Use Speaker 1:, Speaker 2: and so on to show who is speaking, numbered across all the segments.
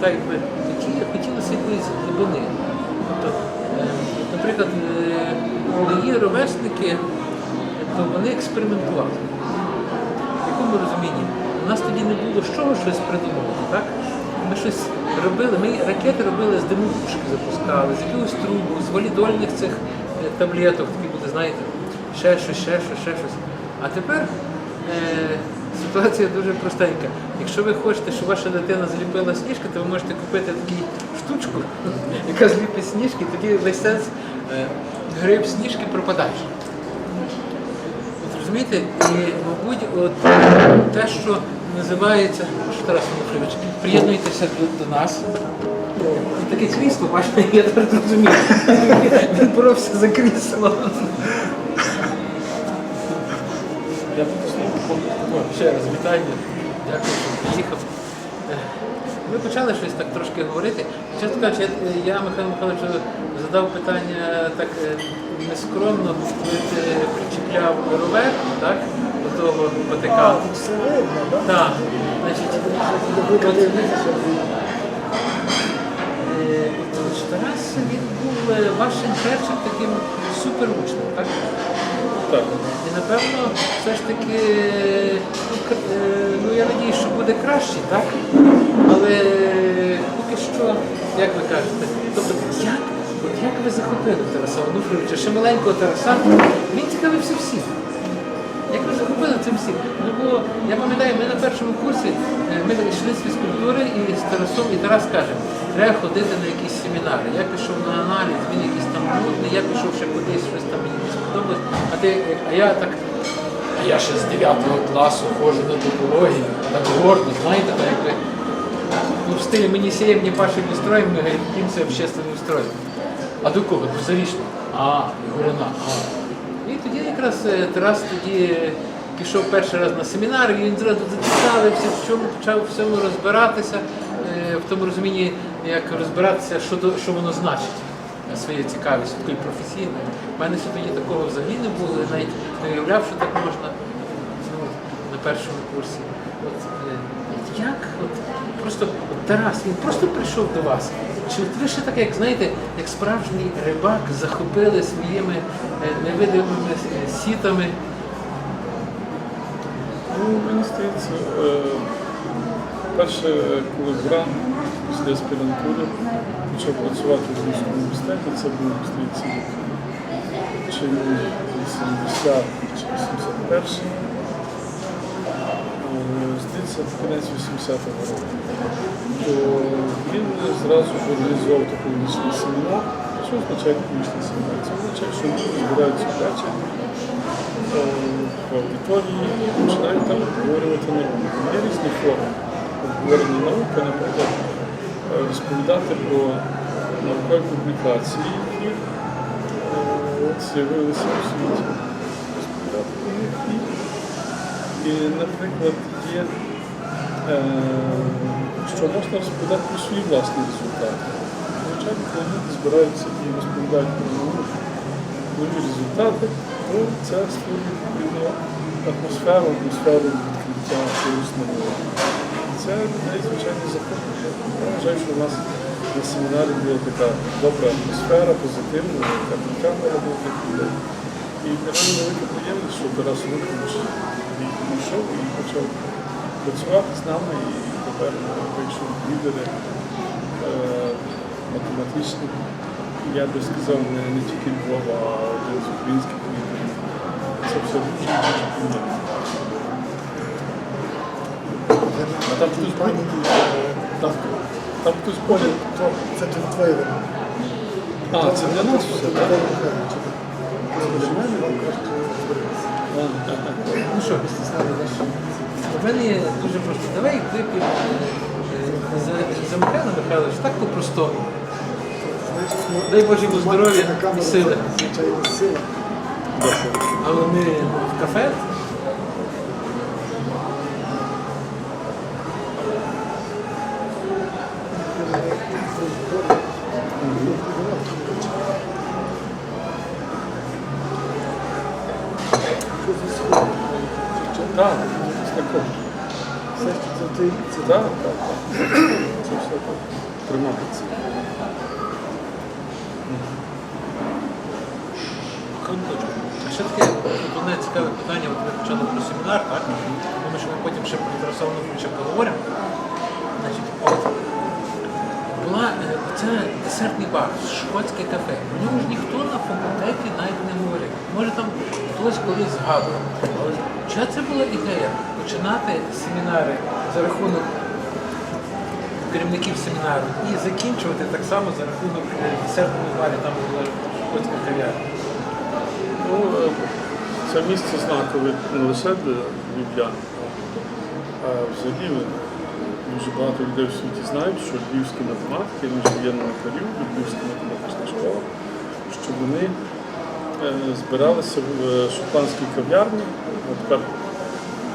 Speaker 1: яка якби такі хотілося якоїсь глибини. Тобто, е, наприклад, е, мої ровесники, то вони експериментували. В якому розумінні? У нас тоді не було з чого щось придумувати, так? Ми щось робили, ми ракети робили з димопушки запускали, з якогось трубу, з валідольних цих е, таблеток, такі були, знаєте, ще щось, ще щось, ще щось. А тепер е, ситуація дуже простенька. Якщо ви хочете, щоб ваша дитина зліпила сніжки, то ви можете купити таку штучку, яка зліпить сніжки, тоді весь сенс е, гриб сніжки пропадає. От розумієте, і, мабуть, от те, що називається, що Тарас Онуфрійович, приєднуйтеся до, до нас. Таке крісло, бачите, я тепер розумію. Він боровся за крісло. Слухати. Ще раз вітання. Дякую, що приїхав. Е, Ми почали щось так трошки говорити. Чесно кажучи, я, я Михайло Михайловичу задав питання так е, нескромно, коли ти причіпляв ровер так, до того Ватикану.
Speaker 2: Так?
Speaker 1: Значить, е, от Тарас він був е, вашим першим таким суперучним, так?
Speaker 3: Так.
Speaker 1: І напевно, все ж таки, ну, е, ну я надію, що буде краще, так? Але поки що, як ви кажете, тобто як, от як ви захопили Тараса Онуфрійовича, ще маленького Тараса, він цікавився всім. Як ви захопили цим всім? Ну, бо, я пам'ятаю, ми на першому курсі е, ми йшли з фізкультури і з Тарасом, і Тарас каже, треба ходити на якісь семінари. Я пішов на аналіз, він якийсь там нудний, я пішов ще кудись, щось там мені. А ти, а я так, я ще з 9 класу ходжу на топологію, так гордо, знаєте, так якби. Ну, в стилі мені сієм, не пашем не строїм, ми гордимося общественним строєм. А до кого? До Зарічного. А, Горина. А. І тоді якраз е, Тарас тоді пішов перший раз на семінар, і він зразу зацікавився, в чому почав в цьому розбиратися, е, в тому розумінні, як розбиратися, що, що воно значить. Своєю цікавістю, такою професійною. У мене тоді такого взагалі не було, я навіть не уявляв, що так можна ну, на першому курсі. От, е, як, от, просто от Тарас, він просто прийшов до вас. Чи от ви ще так, як знаєте, як справжній рибак захопили своїми е, невидимими е, сітами?
Speaker 3: Ну, мені здається, перше, коли Бран після аспірантури почав працювати в Львівському університеті, це був, здається, чи 80 чи 81 Здається, кінець 80-го року. То він зразу організував такий нічний семінар. Що означає нічний семінар? Це означає, що люди збираються ввечері е, в аудиторії і починають там обговорювати науку. Є різні форми обговорення науки, наприклад, розповідати про наукові публікації, які е, з'явилися у світі. Розповідати і, наприклад, є, е, що можна розповідати про свої власні результати. Звичайно, коли люди збираються і розповідають про нові результати, то це створює відповідну атмосферу, атмосферу відкриття чогось нового. Це звичайно, захоплює. Я вважаю, що у нас на семінарі була така добра атмосфера, позитивна, яка камера була для. І мене велика приємність, що Тарас Лукович прийшов і почав працювати з нами, і тепер вийшов в лідери е, математичні. Я би сказав, не, не тільки Львова, а один з українських лідерів. Це все дуже приємно. Там хтось
Speaker 2: Пані?
Speaker 3: Там, там хтось поряд.
Speaker 2: Це твоє.
Speaker 3: А, це для нас все, так?
Speaker 2: Це для мене, вам кажуть.
Speaker 1: Ну що? У мене є дуже просто. Давай вип'ємо е, за, за Михайла Михайлович так по-простому. Дай Боже йому здоров'я і сили. Але ми в кафе.
Speaker 2: Це
Speaker 3: все так тримається.
Speaker 1: А ще таке одне цікаве питання, от ви почали про семінар, так? Думаю, що ми потім ще про Ярославну ще поговоримо. Значить, от була е, десертний бар, шкотське кафе. Про нього ж ніхто на факультеті навіть не говорив. Може там хтось колись згадував. Але чия це була ідея починати семінари за рахунок керівників семінару і закінчувати так само за рахунок десертного барі, там була шкотська кав'ярня.
Speaker 3: Ну, е, це місце знакове не лише для львів'ян, а взагалі дуже багато людей в світі знають, що львівські математики, міжвоєнного періоду, львівська математична школа, що вони е, збиралися в е, шотландській кав'ярні.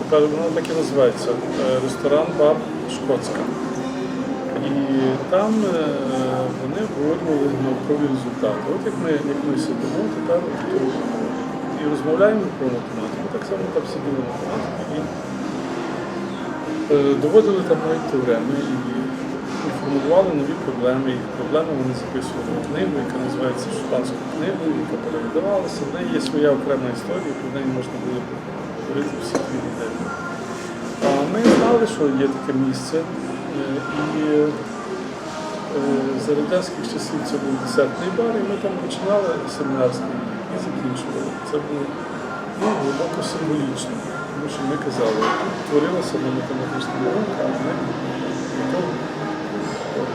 Speaker 3: Тепер, воно так і називається е, ресторан-бар Шкотська. І там е, вони обговорювали наукові результати. От як ми, як ми сидимо тепер от, і розмовляємо про математику, так само там сиділи математики і е, доводили там навіть теореми і, і формулювали нові проблеми. І проблеми вони записували в книгу, яка називається Шотландською книгою, яка перевидавалася. В неї є своя окрема історія, про неї можна було говорити всі дві неділі. А ми знали, що є таке місце, і е, за радянських часів це був десертний бар, і ми там починали семінарський і закінчували. Це було ну, глибоко символічно, тому що ми казали, тут творилася на математична наука, а ми то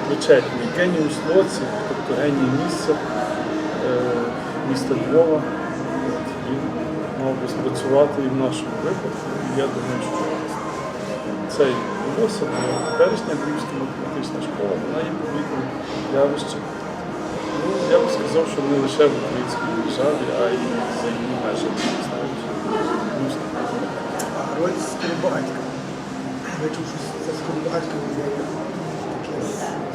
Speaker 3: причетні. Геніус Лоці, тобто геній місця, е, міста Львова, він мав би спрацювати і в нашому випадку. І я думаю, що це і відбулося, теперішня Львівська математична школа, вона є помітним явищем. Ну, я б сказав, що не лише в українській державі, а й за її межами. знаєш. Львівська.
Speaker 2: а роль Скоробагатька. Я чув, що це таке.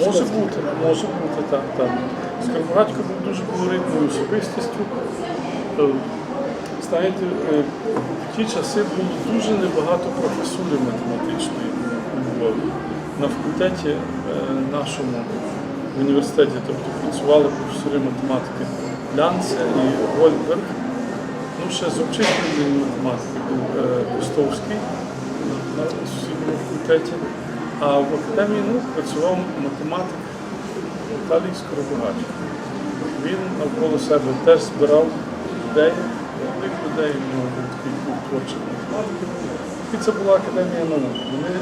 Speaker 3: Може бути, може бути, так, так. Скоробагатько був дуже колоритною особистістю. Е, Знаєте, е, в ті часи було дуже небагато професури математичної у На факультеті е, нашому в університеті, тобто працювали професори математики Лянце і Гольдберг. Ну, ще з обчислювальної математики був е, Костовський на, на сусідньому факультеті. А в Академії наук працював математик Віталій Скоробагатько. Він навколо себе теж збирав людей, молодих людей, в нього був такий клуб творчих математиків. І це була академія наук. Вони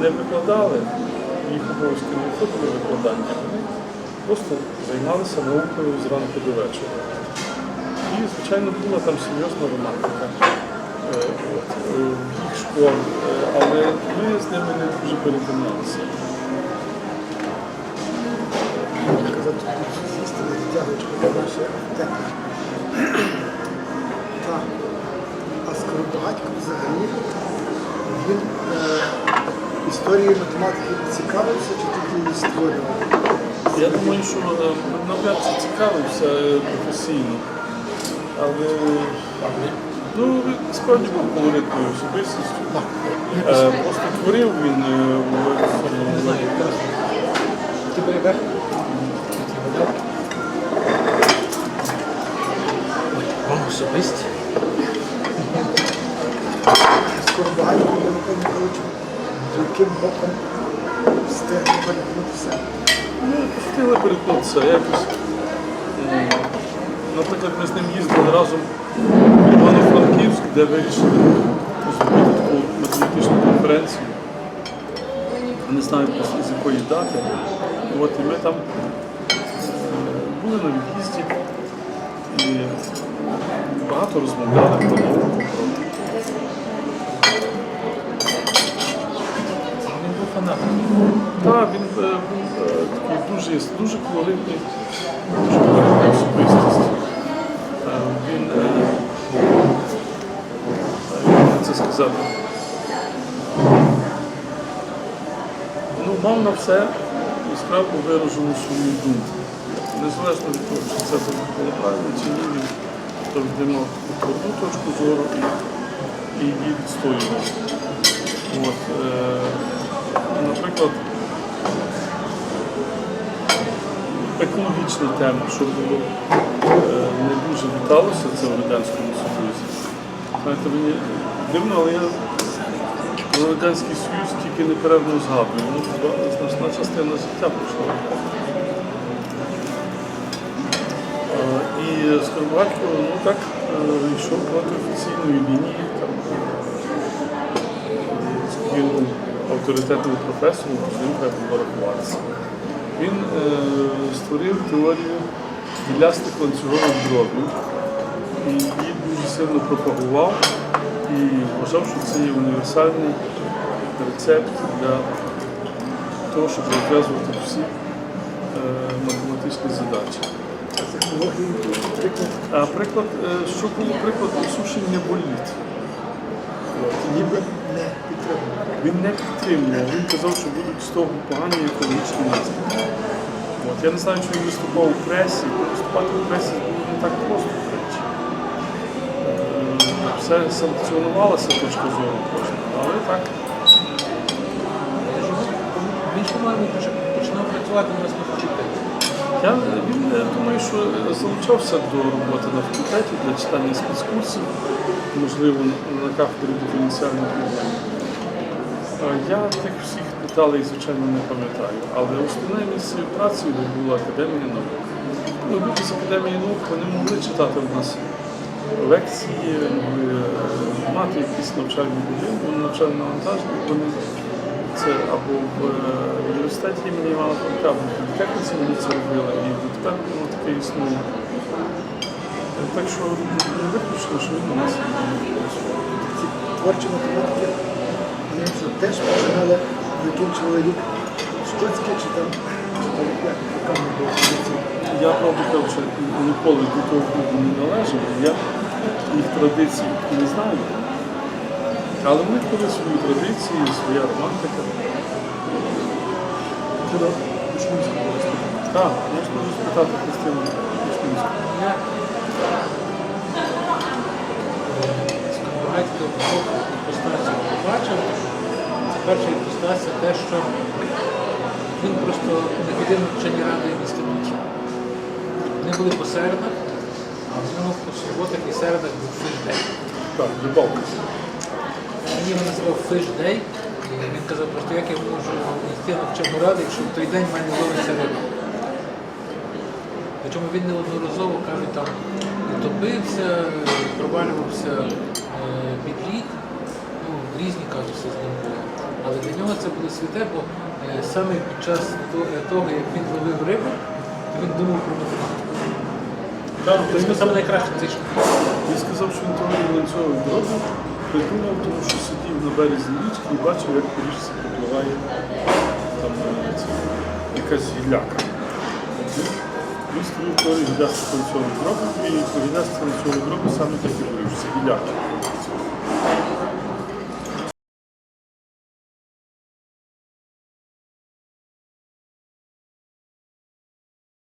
Speaker 3: не викладали, їх обов'язки не виходили викладання, вони просто займалися наукою зранку до вечора. І, звичайно, була там серйозна романтика е, е, їх школ, е, але ми з ними не дуже перетиналися.
Speaker 2: А Скоробагатько взагалі він історією математики цікавився чи тільки її створював?
Speaker 3: Я думаю, що навряд чи цікавився е, професійно, але ну, справді був колоритною особистістю. Е, Просто творив він е, в
Speaker 1: Не
Speaker 3: цьому
Speaker 1: знаю, якраз. Ти береш? Ой, вам особисті.
Speaker 2: Скоробагатько я Микола Михайловичу, яким боком встиг перевернутися.
Speaker 3: Ну, встигли переконатися якось. Наприклад, ми з ним їздили разом в Івано-Франківськ, де вирішили зробити таку математичну конференцію. Не знаю з якої дати. От, і ми там були на від'їзді і багато розмовляли про науку.
Speaker 1: Він.
Speaker 3: Так, він е, е, такий дуже, дуже колоритний, дуже колоритна особистість. Е, Він, як це сказати, ну, мав на все яскраво виражену свою думку. Незалежно від того, чи це було правильно чи ні, він завжди одну точку зору і, її відстоював. Наприклад, екологічна тема, що було е, не дуже віталося це в Радянському Союзі. Знаєте, мені дивно, але я про Радянський Союз тільки неперервно згадую. Ну, значна частина життя пройшла. Е, І Скоробатько, ну так, е, йшов проти офіційної лінії. Там, е, він був авторитетним професором, з ним треба було рахуватися. Він е, створив теорію гілястих ланцюгових дробів і її дуже сильно пропагував і вважав, що це є універсальний рецепт для того, щоб розв'язувати всі е, математичні задачі.
Speaker 2: А приклад,
Speaker 3: А приклад, е, що було приклад осушення боліт. От.
Speaker 2: ніби не підтримує.
Speaker 3: Він не підтримував, він казав, що будуть з того погані екологічні наслідки. От. Я не знаю, чи він виступав у пресі, виступати у пресі було не так просто, до речі. Е, Все санкціонувалася точка зору кожна, але так.
Speaker 1: Він ж, по-моєму, поч- починав працювати нас на факультеті.
Speaker 3: Я, він, я думаю, що залучався до роботи на факультеті для читання спецкурсів, можливо, на кафедрі диференціальних проблем. Я тих всіх деталей, звичайно, не пам'ятаю, але основне місце праці була Академія наук. Ну, люди з Академії наук вони могли читати в нас лекції, могли е, мати якісь навчальні будинки, навчальні навантаження. Вони це або в е, університеті імені Івана Франка, або в політехніці вони це робили, і дотепер воно таке існує. Так що не виключно, що він у нас.
Speaker 2: Ці творчі математики, вони що теж починали, закінчували рік шкотське чи там.
Speaker 3: Я правду кажучи, ніколи до того клубу не належав, я їх традицій не знаю. Але них були свої традиції, своя романтика. Так, можна розпитати Христину Вишнівську.
Speaker 1: Я Скоробагатька побачив. Це перша іпостася те, що він просто не ходив ради в інституті. Вони були по середах, а в нього по суботах і середах був фиш-дей.
Speaker 3: Так, рибалка.
Speaker 1: Він його називав фиш-дей. Він казав, просто як я можу йти на вчену раду, якщо в той день в мене ловиться риба. Причому він неодноразово каже, там топився, провалювався е, під лід, ну, різні казуси з ним були. Але для нього це було святе, бо е, саме під час е, того, як він ловив рибу, він думав про математику.
Speaker 3: Так,
Speaker 1: Тобто саме найкраще це йшло.
Speaker 3: Він сказав, що він того ланцюгових дорогу придумав, тому що сидів на березі річки і бачив, як по річці пропливає там якась гілляка. Він- Він створив теорію гілястих і по гілястих ланцюгових саме такі так і дякую.